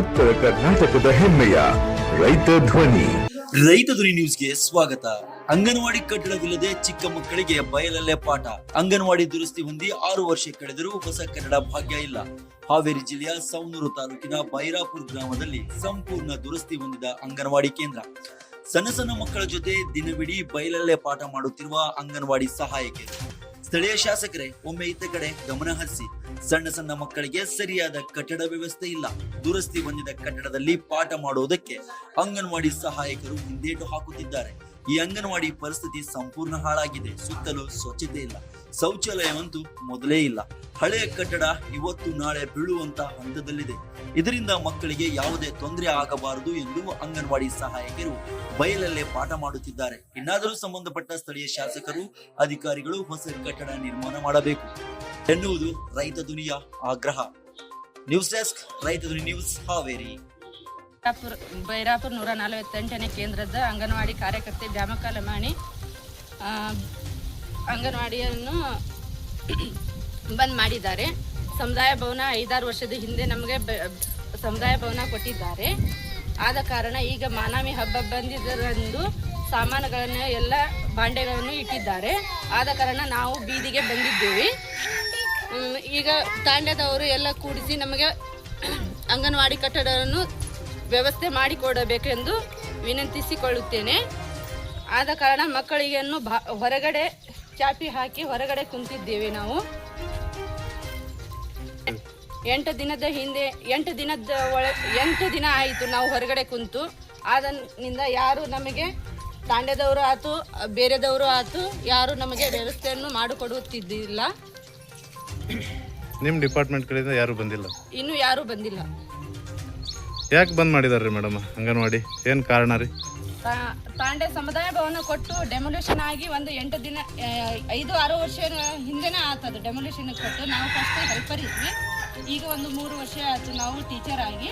ಉತ್ತರ ಕರ್ನಾಟಕದ ಹೆಮ್ಮೆಯ ರೈತ ಧ್ವನಿ. ರೈತ ಧ್ವನಿ ನ್ಯೂಸ್ಗೆ ಸ್ವಾಗತ. ಅಂಗನವಾಡಿ ಕಟ್ಟಡವಿಲ್ಲದೆ ಚಿಕ್ಕ ಮಕ್ಕಳಿಗೆ ಬಯಲಲ್ಲೇ ಪಾಠ. ಅಂಗನವಾಡಿ ದುರಸ್ತಿ ಹೊಂದಿ ಆರು ವರ್ಷ ಕಳೆದರೂ ಹೊಸ ಕನ್ನಡ ಭಾಗ್ಯ ಇಲ್ಲ. ಹಾವೇರಿ ಜಿಲ್ಲೆಯ ಸವಣೂರು ತಾಲೂಕಿನ ಬೈರಾಪುರ್ ಗ್ರಾಮದಲ್ಲಿ ಸಂಪೂರ್ಣ ದುರಸ್ತಿ ಹೊಂದಿದ ಅಂಗನವಾಡಿ ಕೇಂದ್ರ. ಸಣ್ಣ ಸಣ್ಣ ಮಕ್ಕಳ ಜೊತೆ ದಿನವಿಡೀ ಬಯಲಲ್ಲೇ ಪಾಠ ಮಾಡುತ್ತಿರುವ ಅಂಗನವಾಡಿ ಸಹಾಯಕಿಯರು ಸ್ಥಳೀಯ ಶಾಸಕರೇ, ಒಮ್ಮೆ ಇತ್ತ ಕಡೆ ಗಮನ ಹರಿಸಿ. ಸಣ್ಣ ಸಣ್ಣ ಮಕ್ಕಳಿಗೆ ಸರಿಯಾದ ಕಟ್ಟಡ ವ್ಯವಸ್ಥೆ ಇಲ್ಲ. ದುರಸ್ತಿ ಹೊಂದಿದ ಕಟ್ಟಡದಲ್ಲಿ ಪಾಠ ಮಾಡುವುದಕ್ಕೆ ಅಂಗನವಾಡಿ ಸಹಾಯಕರು ಹಿಂದೇಟು ಹಾಕುತ್ತಿದ್ದಾರೆ. ಈ ಅಂಗನವಾಡಿ ಪರಿಸ್ಥಿತಿ ಸಂಪೂರ್ಣ ಹಾಳಾಗಿದೆ. ಸುತ್ತಲೂ ಸ್ವಚ್ಛತೆ ಇಲ್ಲ. ಶೌಚಾಲಯವಂತೂ ಮೊದಲೇ ಇಲ್ಲ. ಹಳೆಯ ಕಟ್ಟಡ ಇವತ್ತು ನಾಳೆ ಬೀಳುವಂತ ಹಂತದಲ್ಲಿದೆ. ಇದರಿಂದ ಮಕ್ಕಳಿಗೆ ಯಾವುದೇ ತೊಂದರೆ ಆಗಬಾರದು ಎಂದು ಅಂಗನವಾಡಿ ಸಹಾಯಕರು ಬಯಲಲ್ಲೇ ಪಾಠ ಮಾಡುತ್ತಿದ್ದಾರೆ. ಇನ್ನಾದರೂ ಸಂಬಂಧಪಟ್ಟ ಸ್ಥಳೀಯ ಶಾಸಕರು, ಅಧಿಕಾರಿಗಳು ಹೊಸ ಕಟ್ಟಡ ನಿರ್ಮಾಣ ಮಾಡಬೇಕು. ಎನ್ನುವುದು ರೈತ ದುನಿಯಾ ಆಗ್ರಹ. ನ್ಯೂಸ್ ಡೆಸ್ಕ್, ರೈತ ದುನಿ ನ್ಯೂಸ್ ಹಾವೇರಿ. ಬೈರಾಪುರ ಬೈರಾಪುರ ನೂರ ನಲವತ್ತೆಂಟನೇ ಕೇಂದ್ರದ ಅಂಗನವಾಡಿ ಕಾರ್ಯಕರ್ತೆ ಜಾಮಕಾಲಮಾಣಿ ಅಂಗನವಾಡಿಯನ್ನು ಬಂದ್ ಮಾಡಿದ್ದಾರೆ. ಸಮುದಾಯ ಭವನ ಐದಾರು ವರ್ಷದ ಹಿಂದೆ ನಮಗೆ ಸಮುದಾಯ ಭವನ ಕೊಟ್ಟಿದ್ದಾರೆ. ಆದ ಕಾರಣ ಈಗ ಮಾನವಿ ಹಬ್ಬ ಬಂದಿದ್ದರಂದು ಸಾಮಾನುಗಳನ್ನು ಎಲ್ಲ ಬಾಂಡೆಗಳನ್ನು ಇಟ್ಟಿದ್ದಾರೆ. ಆದ ಕಾರಣ ನಾವು ಬೀದಿಗೆ ಬಂದಿದ್ದೇವೆ. ಈಗ ತಾಂಡ್ಯದವರು ಎಲ್ಲ ಕೂಡಿಸಿ ನಮಗೆ ಅಂಗನವಾಡಿ ಕಟ್ಟಡವನ್ನು ವ್ಯವಸ್ಥೆ ಮಾಡಿಕೊಡಬೇಕೆಂದು ವಿನಂತಿಸಿಕೊಳ್ಳುತ್ತೇನೆ. ಆದ ಕಾರಣ ಮಕ್ಕಳಿಗೆನ್ನು ಹೊರಗಡೆ ಚಾಪಿ ಹಾಕಿ ಹೊರಗಡೆ ಕುಂತಿದ್ದೇವೆ ನಾವು. ಎಂಟು ದಿನದ ಹಿಂದೆ ಎಂಟು ದಿನದ ಒಳ ಎಂಟು ದಿನ ಆಯಿತು ನಾವು ಹೊರಗಡೆ ಕುಂತು. ಆದನಿಂದ ಯಾರು ನಮಗೆ ತಾಂಡ್ಯದವರು ಆತು ಬೇರೆದವರು ಆತು ಯಾರು ನಮಗೆ ವ್ಯವಸ್ಥೆಯನ್ನು ಮಾಡಿಕೊಡುತ್ತಿದ್ದಿಲ್ಲ. ನಿಮ್ಮ ಡಿಪಾರ್ಟ್ಮೆಂಟ್ ಕಡೆಯಿಂದ ಯಾರು ಬಂದಿಲ್ಲ? ಇನ್ನೂ ಯಾರು ಬಂದಿಲ್ಲ. ಯಾಕೆ ಬಂದ್ ಮಾಡಿದಾರ್ರಿ ಮೇಡಮ್ ಅಂಗನವಾಡಿ? ಏನು ಕಾರಣ ರೀ? ತಾ- ತಾಂಡೆ ಸಮುದಾಯ ಭವನ ಕೊಟ್ಟು ಡೆಮೊಲ್ಯೂಷನ್ ಆಗಿ ಒಂದು ಎಂಟು ದಿನ ಆ, ಐದು ಆರು ವರ್ಷ ಹಿಂದೆನೇ ಆತದು ಡೆಮೊಲ್ಯೂಷನ್ ಕೊಟ್ಟು ನಾವು ಫಸ್ಟ್ ಹೆಲ್ಪರ್ ಇದ್ವಿ ಈಗ ಒಂದು ಮೂರು ವರ್ಷ ಆಯ್ತು ನಾವು ಟೀಚರ್ ಆಗಿ.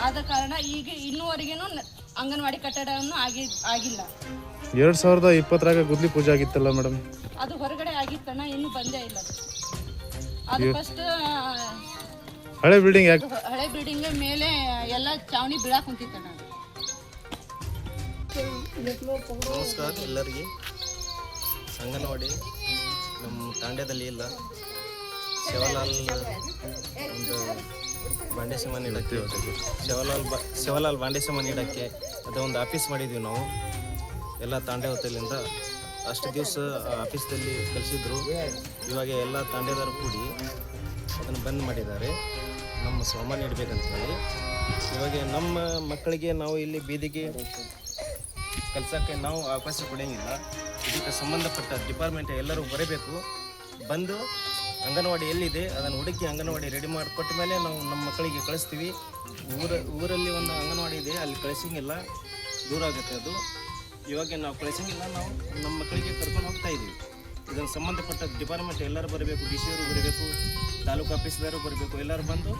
ಆದ ಕಾರಣ ಈಗ ಇನ್ನೂವರೆಗೂ ಅಂಗನವಾಡಿ ಕಟ್ಟಡವನ್ನು ಆಗಿ ಆಗಿಲ್ಲ. ಎರಡು ಸಾವಿರದ ಇಪ್ಪತ್ತರಾಗ ಗುದ್ಲಿ ಪೂಜೆ ಆಗಿತ್ತಲ್ಲ ಮೇಡಮ್? ಅದು ಹೊರಗಡೆ ಆಗಿತ್ತಣ್ಣ ಇನ್ನೂ ಬಂದೇ ಇಲ್ಲ. ಅದು. ಅದು ಫಸ್ಟ್ ಹಳೆ ಬಿಲ್ಡಿಂಗ್ ಯಾಕೆ ಹಳೆ ಬಿಲ್ಡಿಂಗ್ ಮೇಲೆ ಎಲ್ಲ ಚಾವಣಿ ಬೀಳಾಕ್ ಕುಂತಿತ್ತಣ್ಣ ಅದು. ನಮಸ್ಕಾರ ಎಲ್ಲರಿಗೆ. ಅಂಗನವಾಡಿ ನಮ್ಮ ತಾಂಡ್ಯದಲ್ಲಿ ಇಲ್ಲ. ಶಿವಲಾಲ್ ಒಂದು ಬಾಂಡೇಶಮ ನೀಡಕ್ಕೆ ಶಿವಲಾಲ್ ಬಾ ಶಿವಲಾಲ್ ಬಾಂಡೇಶಮ ನೀಡಕ್ಕೆ ಅದೊಂದು ಆಫೀಸ್ ಮಾಡಿದ್ವಿ ನಾವು. ಎಲ್ಲ ತಾಂಡೆ ಹೊತ್ತಲಿಂದ ಅಷ್ಟು ದಿವಸ ಆಫೀಸ್ದಲ್ಲಿ ಕಲಿಸಿದ್ರು ಇವಾಗ ಎಲ್ಲ ತಾಂಡೆದಾರು ಕೂಡಿ ಅದನ್ನು ಬಂದ್ ಮಾಡಿದ್ದಾರೆ. ನಮ್ಮ ಸಾಮಾನು ನೀಡಬೇಕಂತ ಹೇಳಿ. ಇವಾಗ ನಮ್ಮ ಮಕ್ಕಳಿಗೆ ನಾವು ಇಲ್ಲಿ ಬೀದಿಗೆ ಕೆಲಸಕ್ಕೆ ನಾವು ಅವಕಾಶ ಕೊಡೋಂಗಿಲ್ಲ. ಇದಕ್ಕೆ ಸಂಬಂಧಪಟ್ಟ ಡಿಪಾರ್ಟ್ಮೆಂಟ್ ಎಲ್ಲರೂ ಬರಬೇಕು. ಬಂದು ಅಂಗನವಾಡಿ ಎಲ್ಲಿದೆ, ಅದನ್ನು ಹುಡುಕಿ ಅಂಗನವಾಡಿ ರೆಡಿ ಮಾಡಿಕೊಟ್ಟ ಮೇಲೆ ನಾವು ನಮ್ಮ ಮಕ್ಕಳಿಗೆ ಕಳಿಸ್ತೀವಿ. ಊರ, ಊರಲ್ಲಿ ಒಂದು ಅಂಗನವಾಡಿ ಇದೆ, ಅಲ್ಲಿ ಕಳಿಸಂಗಿಲ್ಲ ದೂರ ಆಗುತ್ತೆ ಅದು. ಇವಾಗ ನಾವು ಕಳಿಸಂಗಿಲ್ಲ ನಾವು ನಮ್ಮ ಮಕ್ಕಳಿಗೆ ಕರ್ಕೊಂಡು ಹೋಗ್ತಾ ಇದ್ದೀವಿ. ಇದನ್ನು ಸಂಬಂಧಪಟ್ಟ ಡಿಪಾರ್ಟ್ಮೆಂಟ್ ಎಲ್ಲರೂ ಬರಬೇಕು, ಡಿ ಸಿ ಅವರು ಬರಬೇಕು, ತಾಲೂಕು ಆಫೀಸ್ದವರು ಬರಬೇಕು, ಎಲ್ಲರೂ ಬಂದು